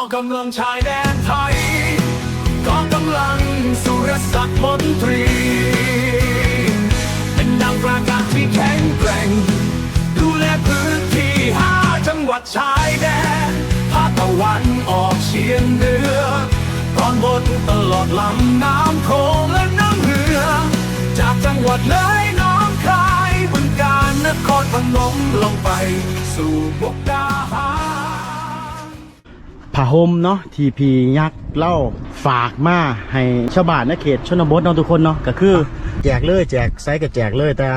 องกำลังชายแดนไทยกองกำลังสุรศักดิ์มนตรี เป็นนางประกาศที่แข็งแกร่ง ดูแลพื้นที่ห้าจังหวัดชายแดนภาคตะวันออกเฉียงเหนือตอนบนตลอดลำน้ำโขงและน้ำเหือ จากจังหวัดเลยน้องคายบึงกาฬนครพนมลงไปสู่บกดา ผ้าห่มเนาะทีพียักษ์เล่าฝากมาให้ชาวบ้านในเขตชนบทเนาะทุกคนเนาะก็คือแจกเลยแจกไซส์ก็แจกเลยแต่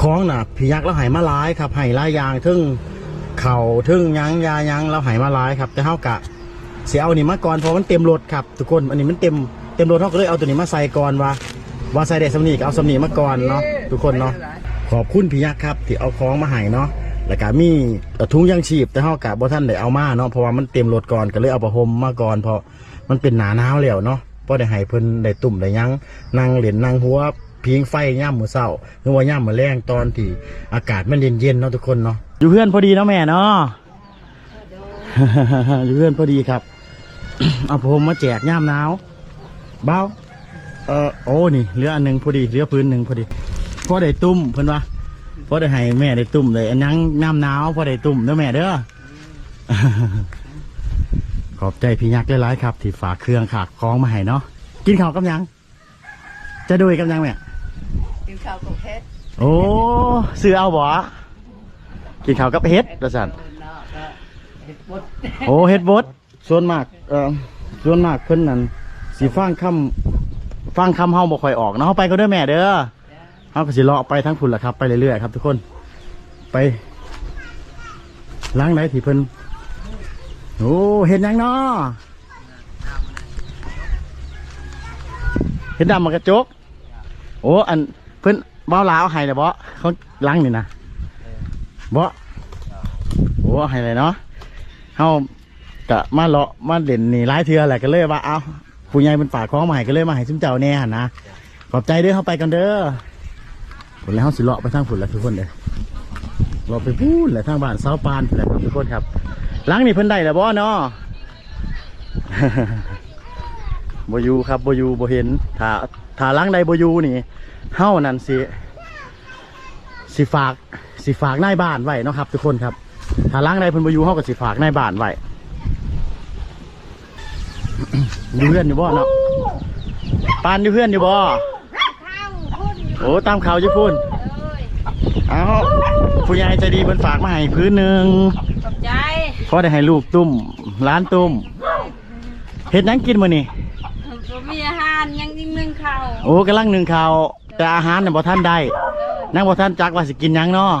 ของน่ะพี่ยักษ์เราหายมาหลายครับห้หลายอย่างทึ่งเข่าทึ่งยังยายังเราหายมาหลายครับ แต่เฮากะเสียเอานี่มาก่อนเพราะมันเต็มรถครับทุกคนอันนี้มันเต็มเต็มรถเฮาก็เลยเอาตัวนี้มาใส่ก่อนว่าว่าใส่ได้สำนีก็เอาสำนีมาก่อนเนาะทุกคนเนาะขอบคุณพี่ยักษ์ครับที่เอาของมาให้เนาะ แล้วก็มีถุงยังชีพแต่เฮากะบ่ท่านได้เอามาเนาะเพราะว่ามันเต็มรถก่อนก็เลยเอาผ้าห่มมาก่อนเพราะมันเป็นหนาหนาวแล้วเนาะพอได้ให้เพิ่นได้ตุ่มได้ยังนั่งเล่นนั่งหัวพิงไฟย่ามมื้อเช้าหรือว่าย่ามมือแรงตอนที่อากาศมันเย็นๆเนาะทุกคนเนาะอยู่เพื่อนพอดีเนาะแม่เนาะอยู่เพื่อนพอดีครับเอาผ้าห่มมาแจกย่ามหนาวเบ้าเออโอ้นี่เหลืออันหนึ่งพอดีเหลือพื้นหนึ่งพอดีพอได้ตุ่มเพิ่นว่า พอได้ให้แม่ได้ตุ่มเลยอันยังน้ำหนาวพอได้ตุ่มเด้อแม่เด้อ ขอบใจพี่ยักษ์หลายๆครับ ที่ฝากเครื่องขากคล้องมาให้เนาะกินข้าวกับหยัง จะด้วยกับหยังแม่กินข้าวกับเพชรโอ้ซื้อเอาบ่กินข้าวกับเฮ็ดประสันเนาะก็เห็ดบดโอ้เฮ็ดบดส่วนมากเอ่อส่วนมากเพิ่นนั่นสีฟังคำฟังคำเฮาบ่ค่อยออกเนาะเฮาไปก็เด้อแม่เด้อ เฮาก็สิเลาะไปทั้งพุ่นล่ะครับ ไปเรื่อยๆครับทุกคน ไปล้างไหนที่เพิ่นโอ้เห็นยังเนาะเห็นดำมากระจก โอ้อันเพิ่นเบ้าลาวให้เลยบ่เขาล้างนี่นะบ่โอ้ให้เลยเนาะเฮากะมาเลาะมาเล่นนี่หลายเทือแหละก็เลยว่าเอาผู้ใหญ่เป็นฝากของมาให้ก็เลยมาให้ซุมเจ้าแน่หันนะขอบใจเด้อเข้าไปกันเด้อ ผลแล้วเฮาสิเลาะไปทางผุนแล้วทุกคนเด้อเลาไปพูนแหละทางบ้านเสาปานและครับทุกคนครับล้างนี่เพิ่นได้แล้วบ่เนาะบอยูครับบอยูบอเห็นถ้าถ้าล้างใดบอยูนี่เฮ้านั่นสิสิฝากสิฝากนายบ้านไว้เนาะครับ ทุกคนครับถ้าล้างใดเพิ่นบอยูเฮาก็สิฝากนายบ้านไว้อยู่เพื่อนอยู่บ่เนาะปานอยู่เพื่อนอยู่บ่ โอ้ตามข่าวอยู่พุ่นเลยเอาผู้ใหญ่ใจดีเพิ่นฝากมาให้พื้นหนึ่งขอบใจพอได้ให้ลูกตุ้มร้านตุ้มเฮ็ดหยังกินมื้อนี่ผมมีอาหารยังยิงนึ่งข้าวโอ้กำลังหนึ่งข่าวแต่อาหารเนี่ยบ่ท่านได้เลยนั่งบ่ท่านจักว่าสิกินหยังเนาะ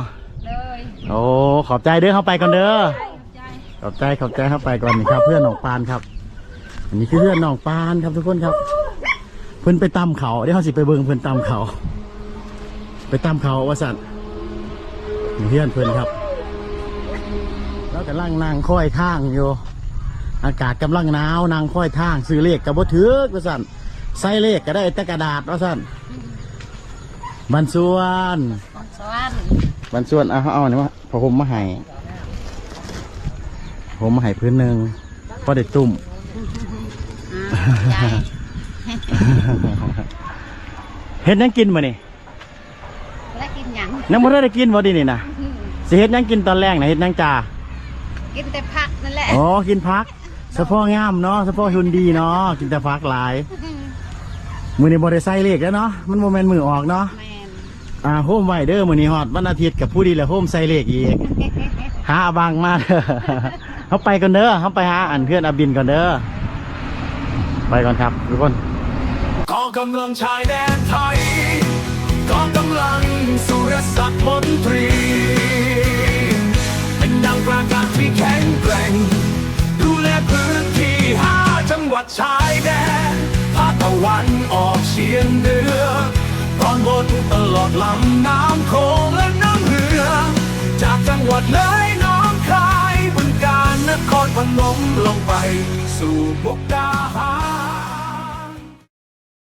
เลยโอ้ขอบใจเด้อเข้าไปก่อนเด้อขอบใจขอบใจขอบใจเข้าไปก่อนนี่ครับ เพื่อนน้องปานครับอันนี้คือเพื่อนน้องปานครับทุกคนครับ เพิ่นไปตำเขาเดี๋ยวเขาสิไปเบิ่งเพิ่นตำเขา ไปตำเขาว่าสัตว์นี่เพื่อนเพิ่นครับ แล้วกำลังนั่งค่อยทางอยู่ อากาศกำลังหนาวนางค่อยทางซื้อเลขกับบ่ถือกว่าสั่นใส่เลขก็ได้แต่กระดาษว่าสั่นบันส่วนสวัสดีบันส่วนเอาเอาเนี่ยวะพอผมมาให้ผมมาให้พื้นหนึ่งพอได้ตุ่มใจเฮ็ดหยังกินมานี่แล้วกินห ยังยังบ่ได้กินบ่ดีนี่นะสิเฮ็ดหยังกินตอนแรกนะเฮ็ดหยังจ้ากินแต่ผักนั่นแหละ อ๋อกินพักเฉพาะงามเนาะเฉพาะหุ่นดีเนาะกินแต่พักหลาย มื้อนี้บ่ได้ใส่เลขแล้วเนาะมันบ่แม่นมือออกเนาะแมนอ่าโฮมไว้เด้อมื้อนี้ฮอดวันอาทิตย์กับผู้ดีแหละโฮมใส่เลขอีก หาอาบังมาเด้อเฮาไปก่อนเด้อเฮาไปหาอันเพื่อนอาบินก่อนเด้อไปก่อนครับทุกคน กองกำลังชายแดนไทยกองกำลัง สุรศักดิ์มนตรี เป็นดังประกาศที่แข็งแกร่ง ดูแลพื้นที่ห้าจังหวัดชายแดนภาคตะวันออกเฉียงเหนือตอนบนตลอดลำน้ำโขงและน้ำเหือ จากจังหวัดเลยน้องคายบึงกาฬนครพนมลงไป สู่บกดาหาร